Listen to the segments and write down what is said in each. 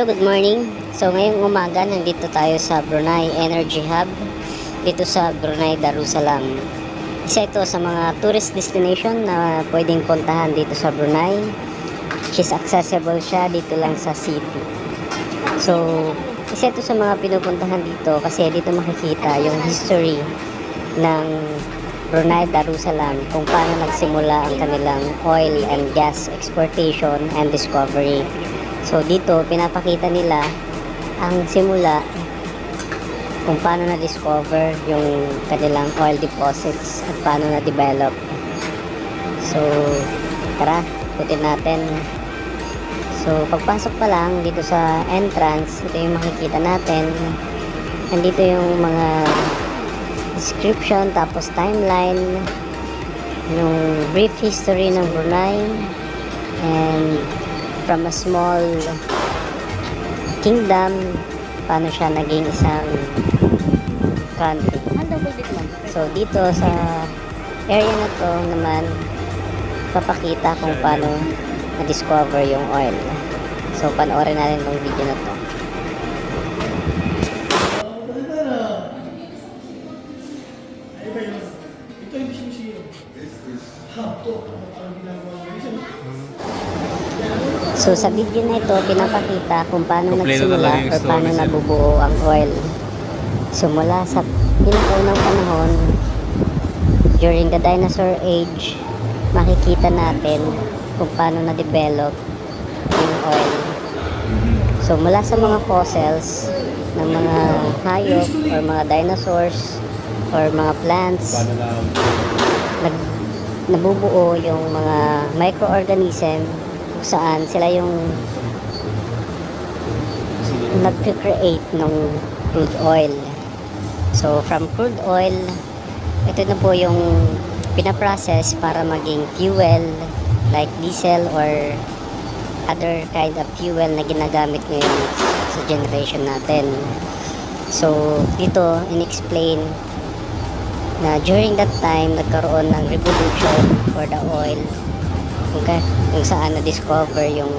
Hello, good morning. So ngayong umaga nandito tayo sa Brunei Energy Hub dito sa Brunei Darussalam. Isa ito sa mga tourist destination na pwedeng puntahan dito sa Brunei. Which accessible siya dito lang sa city. So, isa ito sa mga pinupuntahan dito kasi dito makikita yung history ng Brunei Darussalam kung paano nagsimula ang kanilang oil and gas exportation and discovery. So dito pinapakita nila ang simula kung paano na-discover yung kanilang oil deposits at paano na-develop. So tara, ikutin natin. So pagpasok pa lang dito sa entrance, ito yung makikita natin. Nandito yung mga description tapos timeline yung brief history ng Brunei from a small kingdom paano siya naging isang country so dito sa area na to naman papakita kung paano na-discover yung oil so panoorin natin tong video na to Ito yung sinisiro. Ha, ito. Ang ginagawa. So sa video na ito, pinapakita kung paano Kompleto na nagsimula yung or paano nabubuo ang oil. So mula sa pinakaunang panahon, during the dinosaur age, makikita natin kung paano na-develop yung oil. So mula sa mga fossils ng mga hayop or mga dinosaurs or mga plants, na nag, nabubuo yung mga microorganism kung saan sila yung nag-create ng crude oil. So, from crude oil, ito na po yung pinaprocess para maging fuel like diesel or other kind of fuel na ginagamit ngayon sa generation natin. So, dito, in-explain na during that time nagkaroon ng revolution for the oil okay? kung saan na-discover yung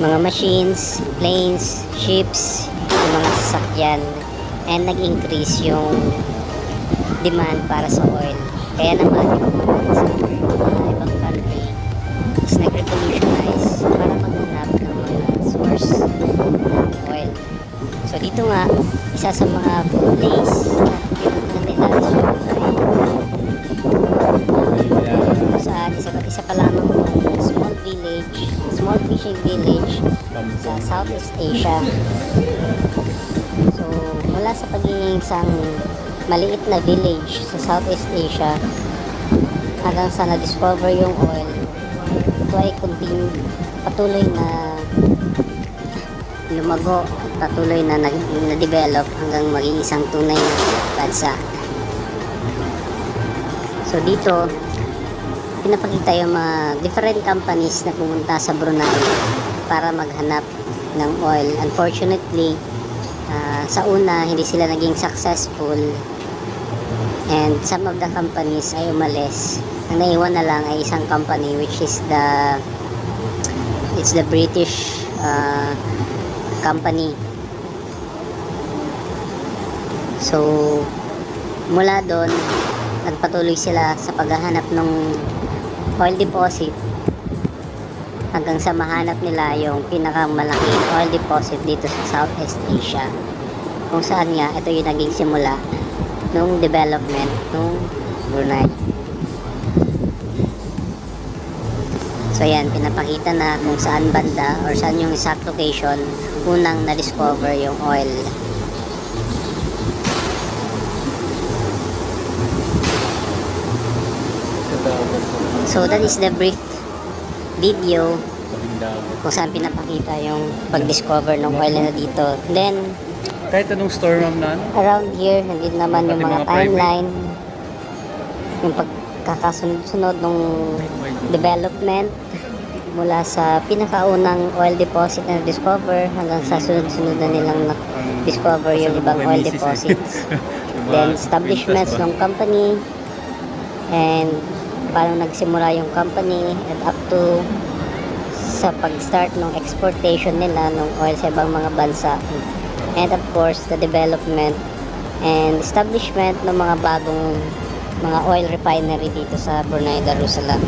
mga machines, planes, ships, yung mga sasakyan and nag-increase yung demand para sa oil kaya naman yung mga sa ibang country is nag-revolutionize para maghanap ng mga source ng oil so dito nga isa sa mga place fishing village sa Southeast Asia. So, mula sa pagiging isang maliit na village sa Southeast Asia hanggang sa na-discover yung oil, ito ay continue, patuloy na lumago at patuloy na na-develop hanggang maging isang tunay na bansa. So dito, pinapakita yung mga different companies na pumunta sa Brunei para maghanap ng oil. Unfortunately, ah, sa una, hindi sila naging successful and some of the companies ay umalis. Ang naiwan na lang ay isang company which is the it's the British ah, company. So, mula doon, nagpatuloy sila sa paghahanap ng oil deposit. Hanggang sa mahanap nila yung pinakamalaking oil deposit dito sa Southeast Asia. Kung saan nga ito yung naging simula nung development nung Brunei. So yan pinapakita na kung saan banda or saan yung exact location unang na-discover yung oil so that is the brief video kung saan pinapakita yung pag-discover ng oil na dito. Then, Kahit anong store ma'am na ano? around here, nandito naman yung mga mga private. timeline, yung pagkakasunod-sunod ng development mula sa pinakaunang oil deposit na discover hanggang sa sunod-sunod na nilang na-discover yung ibang oil deposits. Then, establishments ng company and paano nagsimula yung company and up to sa pag-start ng exportation nila ng oil sa ibang mga bansa. And of course, the development and establishment ng mga bagong mga oil refinery dito sa Brunei Darussalam.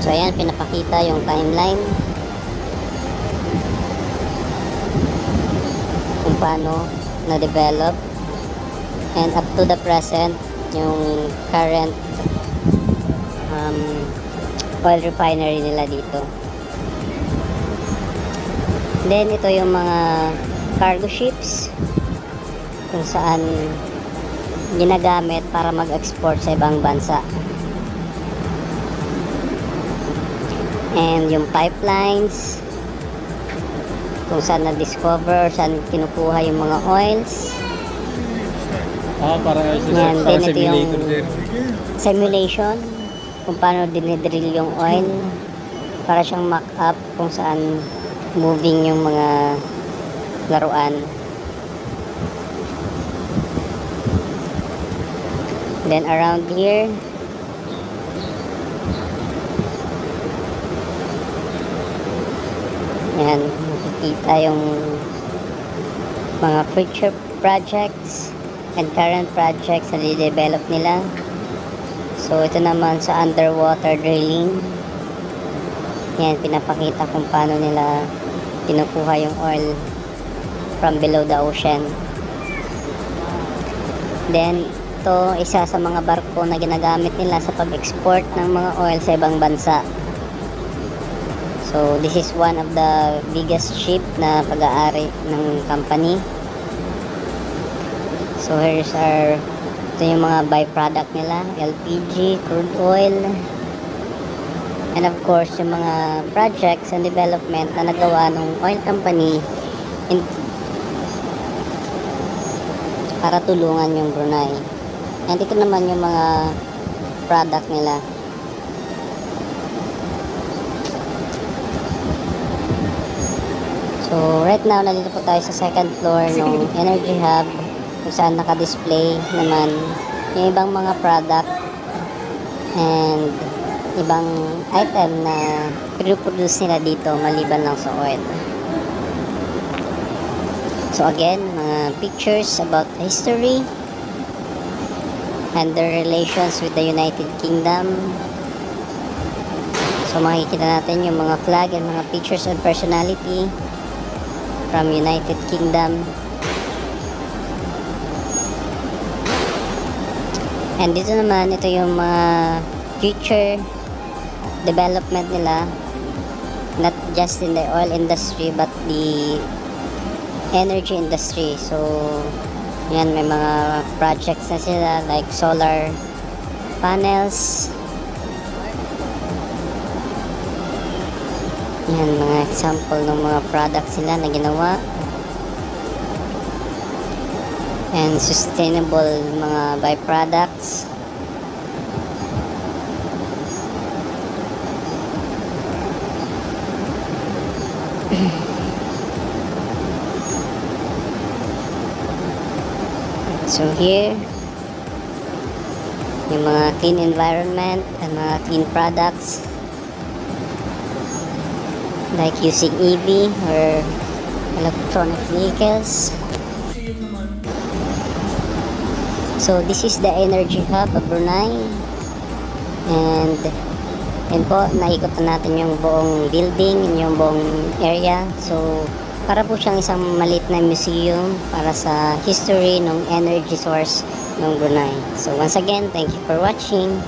So ayan, pinapakita yung timeline kung paano na-develop and up to the present yung current um, oil refinery nila dito. Then ito yung mga cargo ships kung saan ginagamit para mag-export sa ibang bansa. And yung pipelines kung saan na-discover, saan kinukuha yung mga oils. Ah, ayos Yan, parang then ito yung simulator simulation kung paano dinidrill yung oil para siyang mock up kung saan moving yung mga laruan. Then around here, yan, makikita yung mga future projects and current projects na didevelop nila. So, ito naman sa underwater drilling. Yan, pinapakita kung paano nila kinukuha yung oil from below the ocean. Then, ito, isa sa mga barko na ginagamit nila sa pag-export ng mga oil sa ibang bansa. So, this is one of the biggest ship na pag-aari ng company. So, here's our ito yung mga byproduct nila, LPG, crude oil, and of course, yung mga projects and development na nagawa ng oil company in, para tulungan yung Brunei. And ito naman yung mga product nila. So, right now, nandito po tayo sa second floor ng Energy Hub kung saan naka-display naman yung ibang mga product and ibang item na produce nila dito maliban lang sa oil. So again, mga pictures about history and their relations with the United Kingdom. So makikita natin yung mga flag and mga pictures and personality from United Kingdom. And dito naman, ito yung mga future development nila not just in the oil industry but the energy industry. So, yan, may mga projects na sila like solar panels. Yan, mga example ng mga products sila na ginawa. And sustainable mga byproducts. So here, yung mga clean environment and mga clean products like using EV or electronic vehicles. So this is the energy hub of Brunei and yun po, naikot na natin yung buong building, yung buong area. So, para po siyang isang maliit na museum para sa history ng energy source ng Brunei. So, once again, thank you for watching.